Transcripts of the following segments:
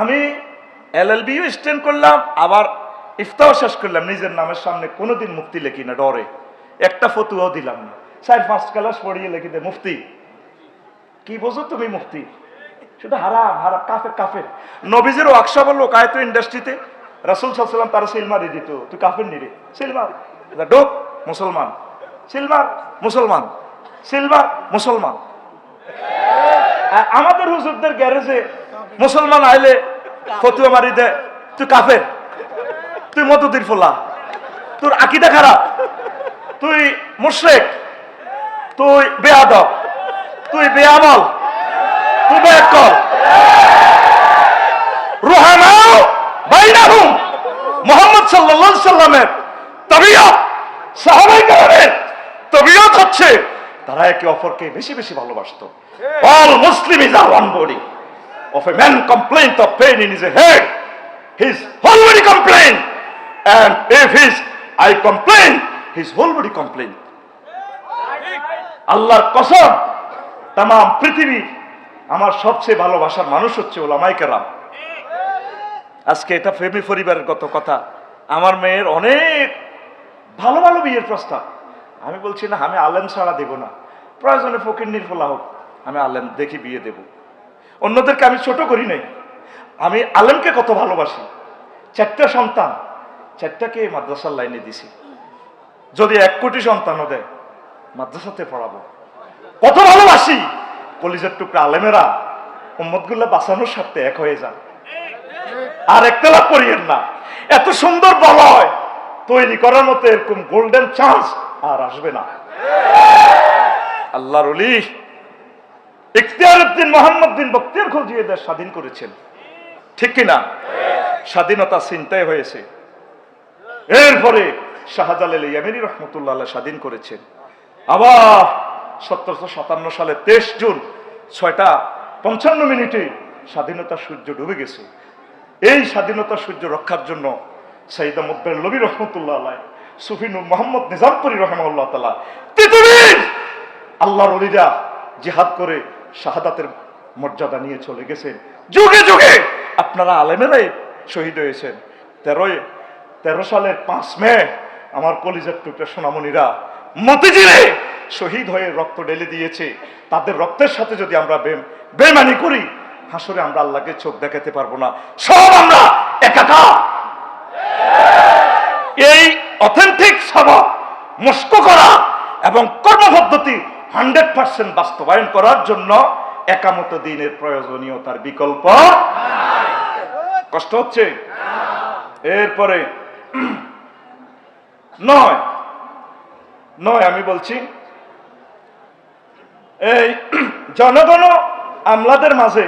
আমি এলএলবিও স্ট্যান্ড করলাম, আবার ইফতাও শেষ করলাম, নিজের নামের সামনে কোনোদিন মুক্তি লেখি না, ডরে। একটা ফতুয়াও দিলাম না। চার পাঁচ ক্লাস পড়িয়ে লিখি দে মুফতি, কি বোঝো তুমি মুফতি? শুধু হারাম হারাম, কাফের কাফের। নবীজের ওয়াকশা বলল কায়তো ইন্ডাস্ট্রিতে রাসুল সাল্লাম তারা সিলমারি দিত, তুই কাফের নিরে সিলমার। ডোক মুসলমান। সিলমার, মুসলমান। সিলভার মুসলমান। আমাদের হুজুরদের গ্যারেজে মুসলমান আইলে ফতুয়া মারি দে। তুই কাফের। তুই মধুদির ফোলা। তোর আকিদা খারাপ। তুই মুশ্রেক। তুই বেয়াদব তুই বেআমল। তুই বেকল রুহানাও বাইনাহুম। মোহাম্মদ সাল্লাল্লাহু সাল্লামের তবিয়ত সাহাবায়ে কেরামের তবিয়ত হচ্ছে তারা একে অপরকে বেশি বেশি ভালোবাসতো। All Muslim is are one body. Of a man complaint of pain in his head, his whole body complain and if his I complain his whole body complain আল্লাহর কসম তাম পৃথিবী আমার সবচেয়ে ভালোবাসার মানুষ হচ্ছে ওলামাই কেরাম। আজকে এটা ফেমি পরিবারের গত কথা। আমার মেয়ের অনেক ভালো ভালো বিয়ের প্রস্তাব। আমি বলছি, না, আমি আলেম ছাড়া দেব না। প্রয়োজনে ফকির নির্ফলা হোক, আমি আলেম, দেখি বিয়ে দেব। অন্যদেরকে আমি ছোট করি নাই। আমি আলেমকে কত ভালোবাসি। চারটা সন্তান, চারটাকে মাদ্রাসার লাইনে দিছি। যদি এক কোটি সন্তানও দেয়, মাদ্রাসাতে পড়াবো। কত ভালোবাসি। কলিজের টুকরা আলেমেরা উম্মতগুল্লা বাঁচানোর স্বার্থে এক হয়ে যান। আর একতলা করিয়েন না। এত সুন্দর বলয় তৈরি করার মতো এরকম গোল্ডেন চান্স আর আসবে না। আল্লাহর অলি ইখতিয়ার মোহাম্মদ বিন বক্তিয়ার খলজি এদের স্বাধীন করেছেন। ঠিক কিনা? স্বাধীনতা চিন্তায় হয়েছে। এরপরে শাহজালাল ইয়ামিনী রহমতুল্লাহ স্বাধীন করেছেন। আবার সতেরোশো সাতান্ন সালে তেইশ জুন ছয়টা পঞ্চান্ন মিনিটে স্বাধীনতা সূর্য ডুবে গেছে। এই স্বাধীনতা সূর্য রক্ষার জন্য সাইদা মুদ্দের লবি রহমতুল্লাহ আল্লাহ সুফিনুর মোহাম্মদ নিজামপুরি রহমাল্লাহ তালা পৃথিবীর আল্লাহর অলিরা জিহাদ করে শাহাদাতের মর্যাদা নিয়ে চলে গেছেন যুগে যুগে! আপনারা আলেমেরাই শহীদ হয়েছেন। তেরোই, তেরো সালের পাঁচ মে আমার কলিজার টুকরা সোনামণিরা মতিঝিলে শহীদ হয়ে রক্ত ঢেলে দিয়েছে। তাদের রক্তের সাথে যদি আমরা বেমানি করি, হাসরে আমরা আল্লাহকে চোখ দেখাতে পারব না। সব আমরা একাকার। এই অথেন্টিক স্বভাব মস্ক করা এবং কর্মপদ্ধতি হান্ড্রেড পার্সেন্ট বাস্তবায়ন করার জন্য একামত দিনের প্রয়োজনীয়তার বিকল্প কষ্ট হচ্ছে? এরপরে, নয়। নয়, আমি বলছি, এই জনগণ আমলাদের মাঝে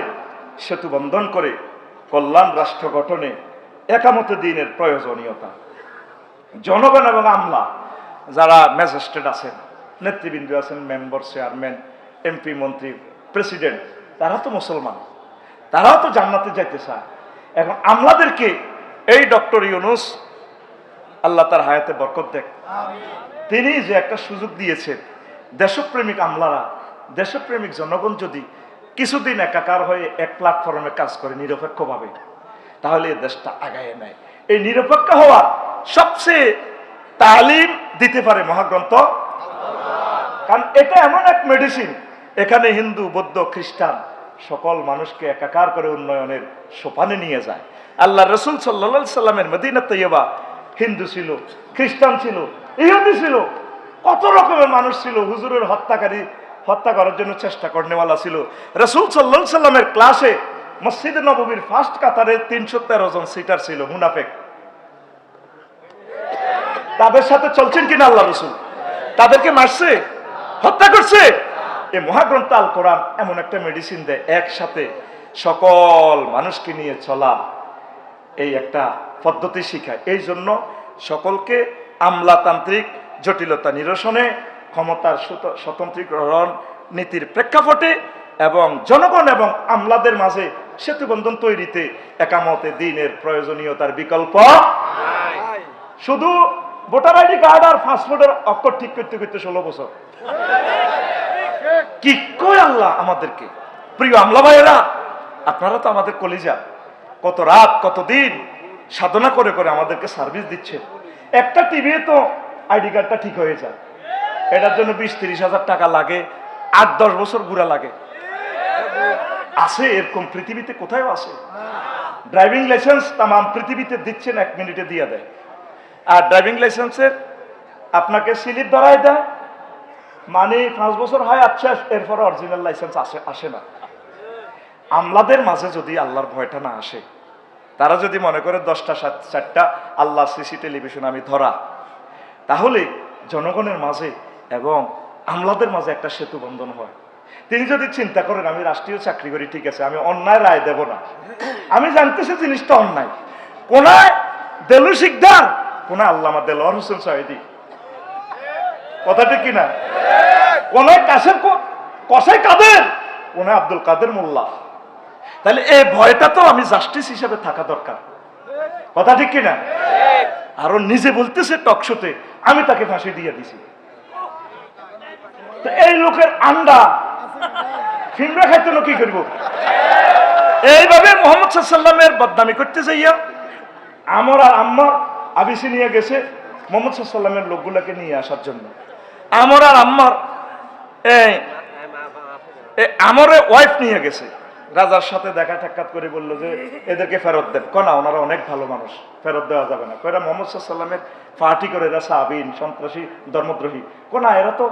সেতু বন্ধন করে কল্যাণ রাষ্ট্র গঠনে একামত দিনের প্রয়োজনীয়তা। জনগণ এবং আমলা, যারা ম্যাজিস্ট্রেট আছেন নেতৃবৃন্দ আছেন মেম্বার চেয়ারম্যান এমপি মন্ত্রী প্রেসিডেন্ট তারা তো মুসলমান। তারাও তো জান্নাতে যাইতে চায়। এখন আমলাদেরকে এই ডক্টর ইউনুস আল্লাহ তার হায়াতে বরকত দেখ। তিনি যে একটা সুযোগ দিয়েছেন দেশপ্রেমিক আমলারা দেশপ্রেমিক জনগণ যদি কিছুদিন একাকার হয়ে এক প্ল্যাটফর্মে কাজ করে নিরপেক্ষভাবে তাহলে এই দেশটা আগায় নেয়। এই নিরপেক্ষ হওয়া সবচেয়ে তালিম দিতে পারে মহাগ্রন্থ কারণ এটা এমন এক মেডিসিন এখানে হিন্দু, বৌদ্ধ, খ্রিস্টান সকল মানুষকে একাকার করে উন্নয়নের সোপানে নিয়ে যায়। আল্লাহ রসুল সাল্লা সাল্লামের মদিনা তৈবা হিন্দু ছিল, খ্রিস্টান ছিল, ইহুদি ছিল, কত রকমের মানুষ ছিল, হুজুরের হত্যাকারী, হত্যা করার জন্য চেষ্টা করনেওয়ালা ছিল। রসুল সাল্লা সাল্লামের ক্লাসে মসজিদ নববীর ফার্স্ট কাতারে তিনশো তেরো জন সিটার ছিল, মুনাফেক। তাদের সাথে চলছেন কিনা আল্লাহ রসুল? তাদেরকে মারছে? হত্যা করছে। এই মহাগ্রন্থ আল কোরআন এমন একটা মেডিসিন দেয় একসাথে সকল মানুষকে নিয়ে চলা এই একটা পদ্ধতি শিখায়। এই জন্য সকলকে আমলাতান্ত্রিক জটিলতা নিরসনে ক্ষমতার স্বতন্ত্রীকরণ নীতির প্রেক্ষাপটে এবং জনগণ এবং আমলাদের মাঝে সেতুবন্ধন তৈরিতে একামতে দিনের প্রয়োজনীয়তার বিকল্প শুধু ভোটার আইডি কার্ড আর পাসপোর্টের অক্ষর ঠিক করতে করতে ষোলো বছর। কি কই আল্লাহ আমাদেরকে? প্রিয় আমলা ভাইয়েরা, আপনারা তো আমাদের কলিজা। কত রাত, কত দিন সাধনা করে করে আমাদেরকে সার্ভিস দিচ্ছে একটা টিভি তো আইডি কার্ডটা ঠিক হয়ে যায়। এটার জন্য বিশ, তিরিশ হাজার টাকা লাগে, আট, দশ বছর ঘুরা লাগে। আছে এরকম পৃথিবীতে কোথায় আছে। ড্রাইভিং লাইসেন্স তামাম পৃথিবীতে দিচ্ছেন, এক মিনিটে দিয়ে দেয়। আর ড্রাইভিং লাইসেন্সের আপনাকে স্লিপ ধরাই দেয়। মানে পাঁচ বছর হয় আচ্ছা এরপরে অরিজিনাল লাইসেন্স আসে আসে না। আমলাদের মাঝে যদি আল্লাহর ভয়টা না আসে, তারা যদি মনে করে দশটা, সাত, চারটা আল্লাহ সিসি টেলিভিশন আমি ধরা, তাহলে জনগণের মাঝে এবং আমলাদের মাঝে একটা সেতু বন্ধন হয়। তিনি যদি চিন্তা করেন, আমি রাষ্ট্রীয় চাকরি করি, ঠিক আছে, আমি অন্যায় রায় দেব না। আমি জানতেছি জিনিসটা অন্যায়। কোনায় দেলু শিকদার কোনায় আল্লামা দেলোয়ার হোসেন সাহেদি কথা ঠিক কিনা কোনায় কাশের কো- কসাই কাদের? কোনায় আব্দুল কাদের মোল্লা। তাহলে এই ভয়টা তো আমি জাস্টিস হিসেবে থাকা দরকার। কথা ঠিক কিনা আরও নিজে বলতেছে টকশোতে, আমি তাকে ফাঁসি দিয়ে দিছি। এই লোকের আন্ডা ফিমরা খাইতে কি করব? এইভাবে মোহাম্মদ সাল্লামের বদনামি করতে যাইয়া আমার আম্মার আবিসি নিয়ে গেছে মোহাম্মদ সাল্লামের লোকগুলোকে নিয়ে আসার জন্য। আমার আর আম্মার আমার ওয়াইফ নিয়ে গেছে। রাজার সাথে দেখা সাক্ষাৎ করে বলল যে, এদেরকে ফেরত দেন। কনা ওনারা অনেক ভালো মানুষ, ফেরত দেওয়া যাবে না। কয়রা মোহাম্মদ সাল্লামের পার্টি করে, এরা সাবিন সন্ত্রাসী, ধর্মদ্রোহী। কোনা এরা তো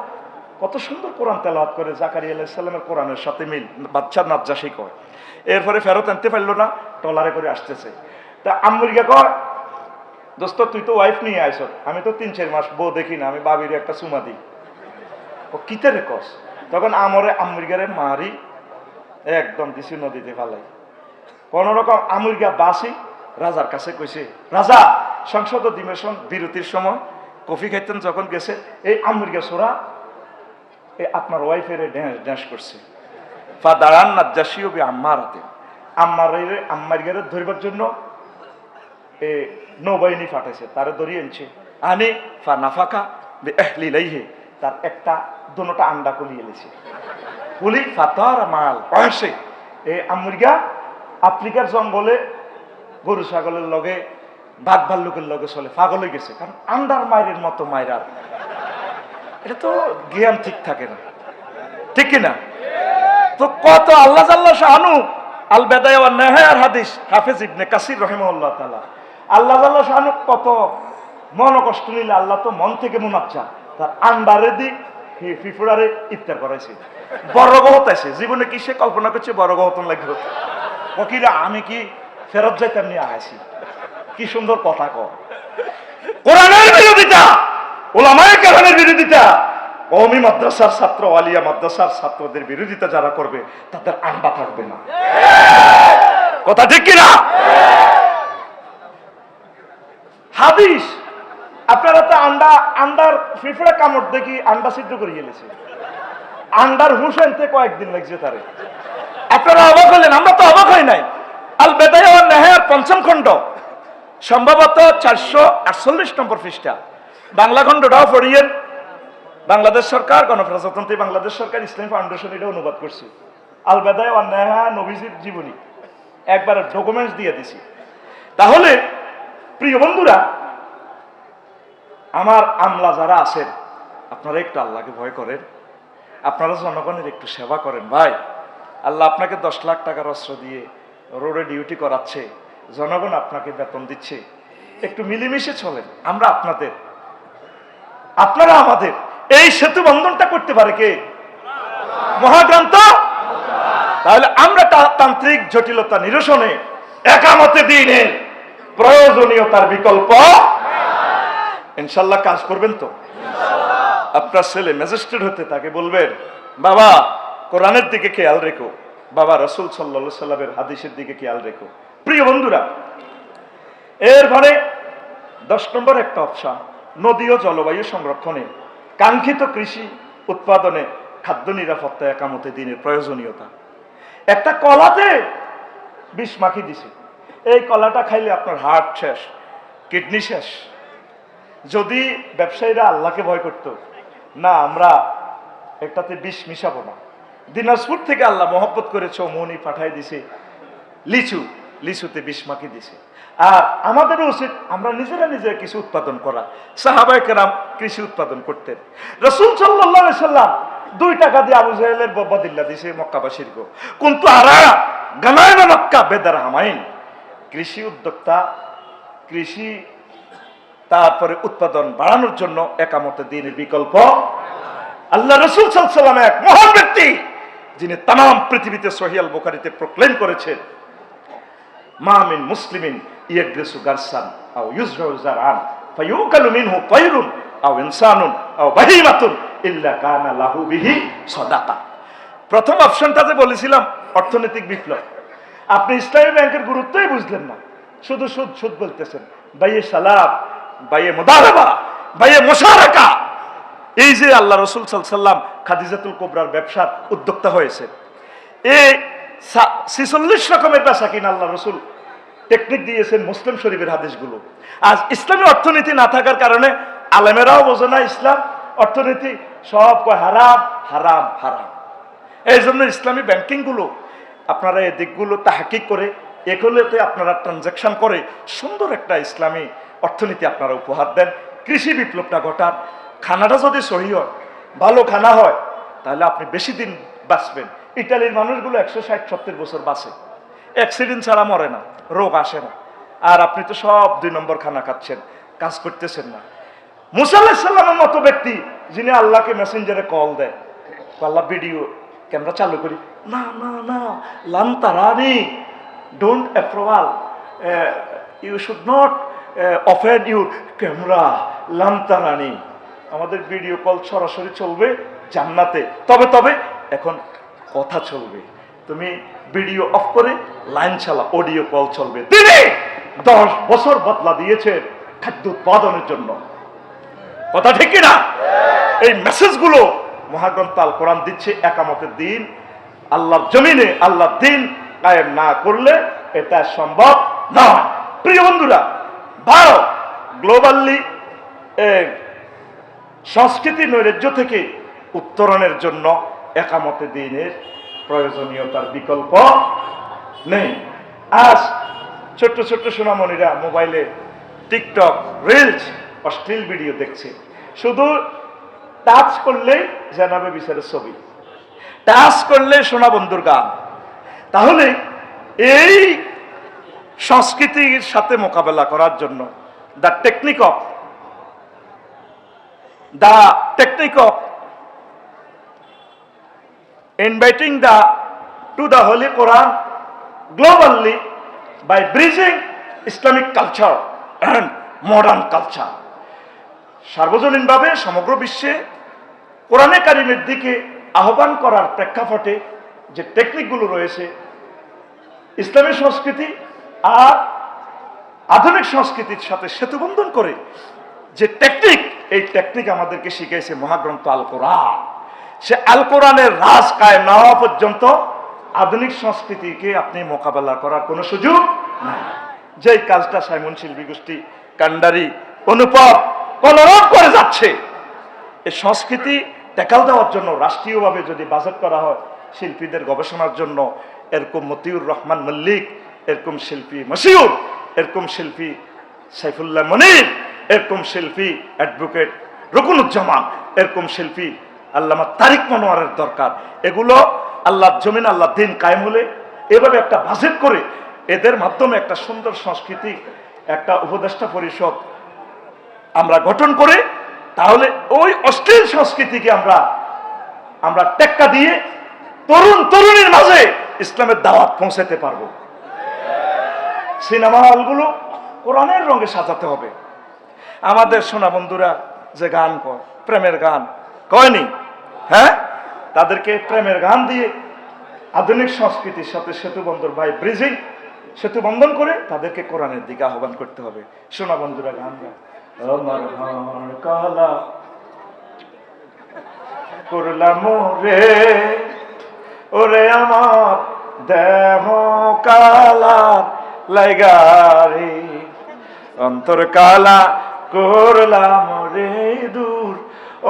কত সুন্দর কোরআন তেলাওয়াত করে জাকারি আলাইসাল্লামের কোরআনের সাথে মিল বাচ্চার নাজ্জাসী কয়। এরপরে ফেরত আনতে পারল না টলারে করে আসতেছে। তা আম্মুরিকা কয় দোস্ত, তুই তো ওয়াইফ নিয়ে আইস। আমি তো তিন চার মাস বউ দেখি না, আমি বাবির একটা চুমা দিই। ও কিতে রে কস? তখন আমরে আমেরিকারে মারি, একদম দিছি নদীতে ফালাই। কোন রকম আমেরিকা বাসি, রাজার কাছে কইছে, রাজা, সংসদ অধিবেশন বিরতির সময় কফি খাইতেন যখন গেছে, এই আমেরিকা সোরা এই আপনার ওয়াইফের ড্যান্স ড্যান্স করছে। ফা দাঁড়ান না, জাসিও বি আম্মার হাতে। আম্মার গেরে ধরবার জন্য, এ নৌবাহিনী ফাটাইছে, তারে ধরিয়ে আনছে। আনে ফা নাফাকা বে এহলি লাইহে, তার একটা দুটা আন্ডা কলিয়ে এলেছে কুলি ফাতার মাল পয়সে এ আমেরিকা, আফ্রিকার জঙ্গলে, গরু ছাগলের লগে, বাঘ ভাল্লুকের লগে চলে, পাগল হয়ে গেছে। কারণ আন্ডার মায়ের মতো মায়েরার এটা তো জ্ঞান ঠিক থাকে না। ঠিক কিনা? তো কত আল্লাহ জাল্লাহ শাহানু আল বেদায় হাদিস, হাফেজ ইবনে কাসির রহিমাহুল্লাহ তাআলা। আল্লাহ জাল্লাহ শাহানু কত মন কষ্ট নিলে আল্লাহ তো মন থেকে মুনাচ্ছা তার আন্ডারে দি ফিফুরারে ইফতার করাইছে। বড় গহত আছে। জীবনে কি সে কল্পনা করছে বড় গহতন লাগবে? ফকিরা, আমি কি ফেরত যাইতাম নিয়ে আছি কি সুন্দর কথা ক কোরআনের বিরোধিতা ওলামায়ে কেরামের বিরোধিতা, কওমি মাদ্রাসার ছাত্র, আলিয়া মাদ্রাসার ছাত্রদের বিরোধিতা যারা করবে, তাদের আন্ডা থাকবে না। কথা ঠিক কিনা? হাদিস। আপনারা তো আন্ডা, আন্ডার ফিফড়া কামড় দেখি আন্ডা সিদ্ধ করে গেলেছে। আন্ডার হুশ আনতে কয়েকদিন লাগছে তারে। আপনারা অবাক হলেন, আমরা তো অবাক হই নাই। আল বেদায় নেহার পঞ্চম খণ্ড। সম্ভবত চারশো আটচল্লিশ নম্বর পৃষ্ঠা। বাংলা খণ্ডটাও পড়িয়েন। বাংলাদেশ সরকার, গণপ্রজাতন্ত্রী বাংলাদেশ সরকার, ইসলামী ফাউন্ডেশন এটা অনুবাদ করছে। আল বেদায় নেহা নবীজির জীবনী। একবার ডকুমেন্টস দিয়ে দিছি। তাহলে প্রিয় বন্ধুরা, আমার আমলা যারা আছেন, আপনারা একটু আল্লাহকে ভয় করেন। আপনারা জনগণের একটু সেবা করেন। ভাই, আল্লাহ আপনাকে দশ লাখ টাকার অস্ত্র দিয়ে রোডে ডিউটি করাচ্ছে, জনগণ আপনাকে বেতন দিচ্ছে। একটু মিলেমিশে চলেন, আমরা আপনাদের, আপনারা আমাদের, এই সেতু বন্ধনটা করতে পারে কে? মহাগ্রন্থ? তাহলে আমরা তান্ত্রিক জটিলতা নিরসনে একামতে দিনের প্রয়োজনীয়তার বিকল্প? ইনশাল্লাহ কাজ করবেন তো। আপনার ছেলে ম্যাজিস্ট্রেট হতে তাকে বলবেন, বাবা, কোরআনের দিকে খেয়াল রেখো। বাবা, রসুল সাল্লা সাল্লামের হাদিসের দিকে খেয়াল রেখো। প্রিয় বন্ধুরা এর ফলে দশ নম্বর একটা অপশন, নদী ও জলবায়ু সংরক্ষণে। কাঙ্ক্ষিত কৃষি উৎপাদনে খাদ্য নিরাপত্তা একামতে দিনের প্রয়োজনীয়তা। একটা কলাতে বিষ মাখি দিছে। এই কলাটা খাইলে আপনার হার্ট শেষ, কিডনি শেষ। যদি ব্যবসায়ীরা আল্লাহকে ভয় করত, না, আমরা একটাতে বিষ মিশাবো না। দিনাজপুর থেকে আল্লাহ মহব্বত করে চৌমনি পাঠাই দিছে, লিচু, লিচুতে বিষ মাখি দিছে। আর আমাদেরও উচিত, আমরা নিজেরা নিজেরা কিছু উৎপাদন করা। সাহাবায় কেরাম কৃষি উৎপাদন করতেন। রসুল সাল্লাহ সাল্লাম দুই টাকা দিয়ে আবু জাহেলের বদিল্লা দিছে মক্কাবাসীর গো। কিন্তু আরা গানায় না মক্কা বেদার হামাইন। কৃষি উদ্যোক্তা, কৃষি, তারপরে উৎপাদন বাড়ানোর জন্য একামতে দিনের বিকল্প। আল্লাহ রসুল সাল্লাম এক মহান ব্যক্তি, যিনি তাম পৃথিবীতে সহিয়াল বোখারিতে প্রক্লেম করেছেন মামিন মুসলিমিন ইয়াগ্রেসু গারসান আও ইউজরাউ জারআন ফায়ুকালু মিনহু তায়রুন আও ইনসানুন আও বাহিমাতুন ইল্লা কানা লাহু বিহি সাদাকা। প্রথম অপশনটাতে বলেছিলাম, অর্থনৈতিক বিপ্লব। আপনি ইসলামী ব্যাংকের গুরুত্বই বুঝলেন না। শুধু সুদ সুদ বলতেছেন। বাইয়ে সালাম বাইয়ে মোদারাবা, বাইয়ে মোশারাকা। এই যে আল্লাহ রসুল সাল্লাম খাদিজাতুল কোবরার ব্যবসার উদ্যোক্তা হয়েছে। এই ছিচল্লিশ রকমের পেশা কিনা আল্লাহ রসুল। টেকনিক দিয়েছেন মুসলিম শরীফের হাদিসগুলো। আজ ইসলামী অর্থনীতি না থাকার কারণে আলেমেরাও বোঝে না ইসলাম। অর্থনীতি সব কয় হারাম হারাম হারাম। এই জন্য ইসলামী ব্যাংকিংগুলো আপনারা এই দিকগুলো তাহাকিক করে, এগুলোতে আপনারা ট্রানজাকশন করে সুন্দর একটা ইসলামী অর্থনীতি আপনারা উপহার দেন। কৃষি বিপ্লবটা ঘটান। খানাটা যদি সহি হয়, ভালো খানা হয়, তাহলে আপনি বেশি দিন বাঁচবেন। ইটালির মানুষগুলো একশো ষাট, সত্তর বছর বাঁচে। অ্যাক্সিডেন্ট ছাড়া মরে না, রোগ আসে না। আর আপনি তো সব দুই নম্বর খানা খাচ্ছেন, কাজ করতেছেন না। মুসাল্লাহ সাল্লামের মতো ব্যক্তি, যিনি আল্লাহকে মেসেঞ্জারে কল দেয়। আল্লাহ ভিডিও ক্যামেরা চালু করি? না না না লান তারানি don't approval you should not open your camera লান তারানি আমাদের ভিডিও কল সরাসরি চলবে জান্নাতে। তবে তবে, এখন কথা চলবে। তুমি ভিডিও অফ করে লাইন চালা অডিও কল চলবে। তিনি দশ বছর বদলা দিয়েছেন খাদ্য উৎপাদনের জন্য। কথা ঠিক না এই মেসেজগুলো মহাগ্রন্থ আল কোরআন দিচ্ছে একামতের দিন। আল্লাহর জমিনে আল্লাহর দিন কায়েম না করলে এটা সম্ভব নয়। প্রিয় বন্ধুরা, ভারত গ্লোবালি সংস্কৃতি নৈরাজ্য থেকে উত্তরণের জন্য একামতে দিনের প্রয়োজনীয়তার বিকল্প নেই। আজ ছোট্ট ছোট্ট সোনামণিরা মোবাইলে টিকটক, রিলস, অশ্লীল ভিডিও দেখছে। শুধু টাচ করলেই জানাবে বিচারের ছবি টাচ করলে সোনা বন্ধুর গান তাহলে এই সংস্কৃতির সাথে মোকাবেলা করার জন্য the technique of the technique of inviting the to the holy Quran globally by bridging Islamic culture and modern culture. সার্বজনীনভাবে সমগ্র বিশ্বে কোরআনে কারিমের দিকে আহ্বান করার প্রেক্ষাপটে যে টেকনিকগুলো রয়েছে, ইসলামী সংস্কৃতি আর আধুনিক সংস্কৃতির সাথে সেতুবন্ধন করে যে টেকনিক, এই টেকনিক আমাদেরকে শিখেছে মহাগ্রন্থ আল কোরআন। সে আল কোরআনের রাজ কায়েম না হওয়া পর্যন্ত আধুনিক সংস্কৃতিকে আপনি মোকাবেলা করার কোনো সুযোগ নাই। যেই কাজটা সাইমন শিল্পী গোষ্ঠী কান্ডারি অনুপম কলরব করে যাচ্ছে এই সংস্কৃতি টেকাল দেওয়ার জন্য, রাষ্ট্রীয়ভাবে যদি বাজেট করা হয়, শিল্পীদের গবেষণার জন্য এরকম মতিউর রহমান মল্লিক, এরকম শিল্পী মশিউর, এরকম শিল্পী সাইফুল্লাহ মনির, এরকম শিল্পী অ্যাডভোকেট রকুনুজ্জামান এরকম শিল্পী আল্লামা তারিক মনোয়ারের দরকার। এগুলো আল্লাহ জমিন আল্লাহ দিন কায়েম হলে এভাবে একটা বাজেট করে এদের মাধ্যমে একটা সুন্দর সংস্কৃতি একটা উপদেষ্টা পরিষদ আমরা গঠন করে তাহলে ওই অশ্লীল সংস্কৃতিকে আমরা আমরা টেক্কা দিয়ে তরুণ তরুণীর মাঝে ইসলামের দাওয়াত পৌঁছাতে পারব। সিনেমা হলগুলো কোরআনের রঙে সাজাতে হবে। আমাদের সোনা বন্ধুরা যে গান কয়, প্রেমের গান, কয়নি? হ্যাঁ? তাদেরকে প্রেমের গান দিয়ে আধুনিক সংস্কৃতির সাথে সেতু বন্ধন বাই ব্রিজিং, সেতু বন্ধন করে তাদেরকে কোরআনের দিকে আহ্বান করতে হবে। সোনা বন্ধুরা, গান গায় আমার হার কালা করলাম রে ওরে আমার দেহ কালা লাইগারে অন্তর কালা করলাম রে দূর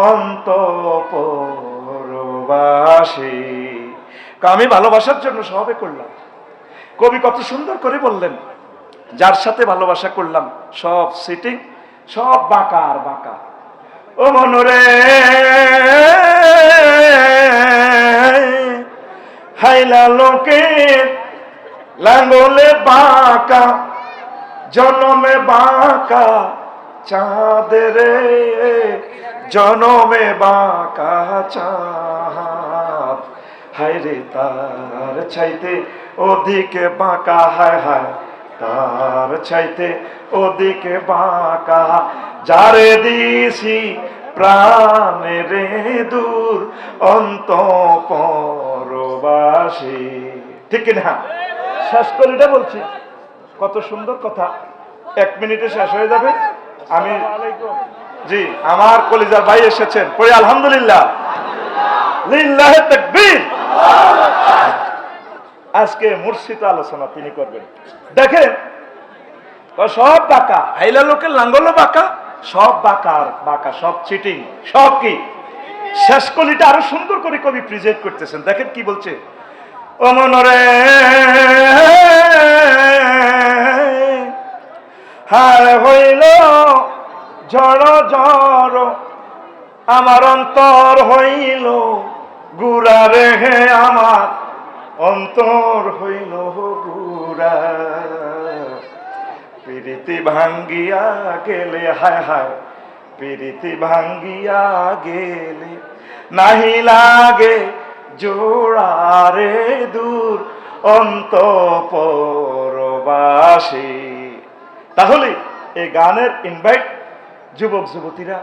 অন্তপরবাসী আমি ভালোবাসার জন্য সবে করলাম। কবি কত সুন্দর করে বললেন, যার সাথে ভালোবাসা করলাম, সব সিটিং সব বাঁকা আর বাঁকা। ও মনরে, হাইলা লোকের লাঙ্গলে বাঁকা, জনমে বাঁকা, চাঁদের জনমে বাঁকা চাঁদ। হায় রে তার চাইতে ওদিকে বাঁকা, হায় হায়। তার চাইতে ওদিকে বাঁকা, যারে দিছি প্রাণে রে দূর অন্ত পরবাসী ঠিক না শেষ করে এটা বলছি। কত সুন্দর কথা। এক মিনিটে শেষ হয়ে যাবে। আমি জি, আমার কলিজার ভাই এসেছেন। পড়ি আলহামদুলিল্লাহ। লিল্লাহ তাকবীর। আজকে মূর্ছিত আলোচনা তিনি করবেন। দেখেন সব বাঁকা, হাইলা লোকের লাঙ্গলও বাঁকা, সব বাঁকা আর বাঁকা, সব চিটিং সব কি? শেষ কলিটা আরও সুন্দর করে কবি প্রেজেন্ট করতেছেন। দেখেন কি বলছে? ও মনরে, হার হইল জড় জড় আমার অন্তর হইল গুড়া রে হে আমার। অন্তর হইল গুড়া প্রীতি ভাঙ্গিয়া গেলে, হায় হায়, প্রীতি ভাঙ্গিয়া গেলে নাহি লাগে জোড়ারে দূর অন্ত পরবাসী তাহলে এই গানের ইনভাইট যুবক, যুবতীরা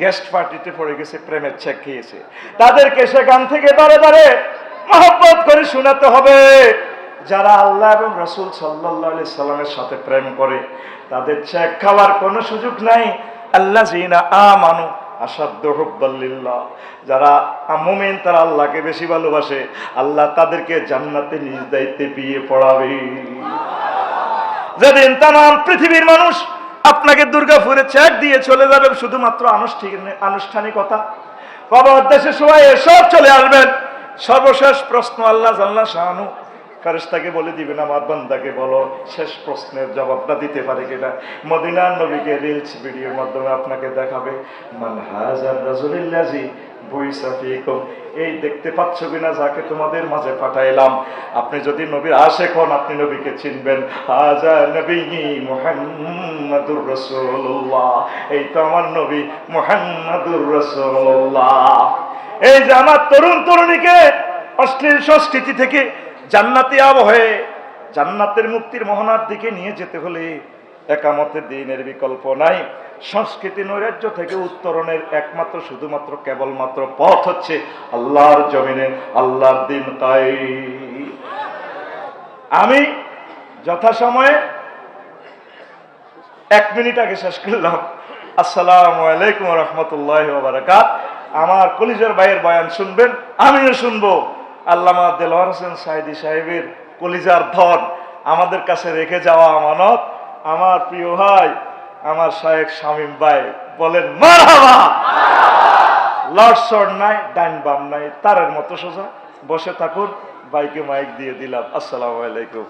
গেস্ট পার্টিতে পড়ে গেছে, প্রেমের চেক খেয়েছে। তাদেরকে সে গান থেকে বারে বারে মহব্বত করে শোনাতে হবে। যারা আল্লাহ এবং রসুল সাল্লাহ সাল্লামের সাথে প্রেম করে, তাদের চেক খাওয়ার কোনো সুযোগ নাই। আল্লাহ জিনা আমানু আসাধ্য হব্বাল্লিল্লাহ যারা মুমিন, তারা আল্লাহকে বেশি ভালোবাসে। আল্লাহ তাদেরকে জান্নাতে নিজ দায়িত্বে বিয়ে পড়াবে। যেদিন তাম পৃথিবীর মানুষ আপনাকে দুর্গাপুরে চেক দিয়ে চলে যাবে, শুধুমাত্র আনুষ্ঠানিক আনুষ্ঠানিকতা। বাবা দেশে সবাই এসব চলে আসবেন। সর্বশেষ প্রশ্ন আল্লাহ জাল্লা শাহানু। ফারেস্তাকে বলে দিবেন, আমার বান্দাকে বলো, শেষ প্রশ্নের জবাবটা দিতে পারে কিনা মদিনার নবীকে রিলস ভিডিওর মাধ্যমে আপনাকে দেখাবে, মান হাজার রাজুলিল্লাজি বৈসাফিকুম এই দেখতে পাচ্ছ কিনা, যাকে তোমাদের মাঝে পাঠাইলাম। আপনি যদি নবীর আশেক হন, আপনি নবীকে চিনবেন। হাজা নবী মুহাম্মাদুর রাসূলুল্লাহ। এই তো আমার নবী মুহাম্মাদুর রাসূলুল্লাহ। এই যে আমার তরুণ তরুণীকে অশ্লীল সংস্কৃতি থেকে জান্নাতি আবহে জান্নাতের মুক্তির মোহনার দিকে নিয়ে যেতে হলে একামতের দিনের বিকল্প নাই। সংস্কৃতি নৈরাজ্য থেকে উত্তরণের একমাত্র, শুধুমাত্র, কেবলমাত্র পথ হচ্ছে আল্লাহর জমিনে আল্লাহর দিন তাই। আমি যথাসময়ে এক মিনিট আগে শেষ করলাম। আসসালামু আলাইকুম রহমতুল্লাহ বারাকাত। আমার কলিজার ভাইয়ের বয়ান শুনবেন, আমিও শুনব। আল্লামা দেলোয়ার হোসেন সাইদি সাহেবের কলিজার ধন, আমাদের কাছে রেখে যাওয়া আমানত। আমার প্রিয় ভাই, আমার শায়েক শামীম ভাই, বলেন, মারহাবা! লড়সড় নাই, ডাইন বাম নাই, তারের মতো সোজা। বসে থাকুন, বাইকে মাইক দিয়ে দিলাম। আসসালামু আলাইকুম।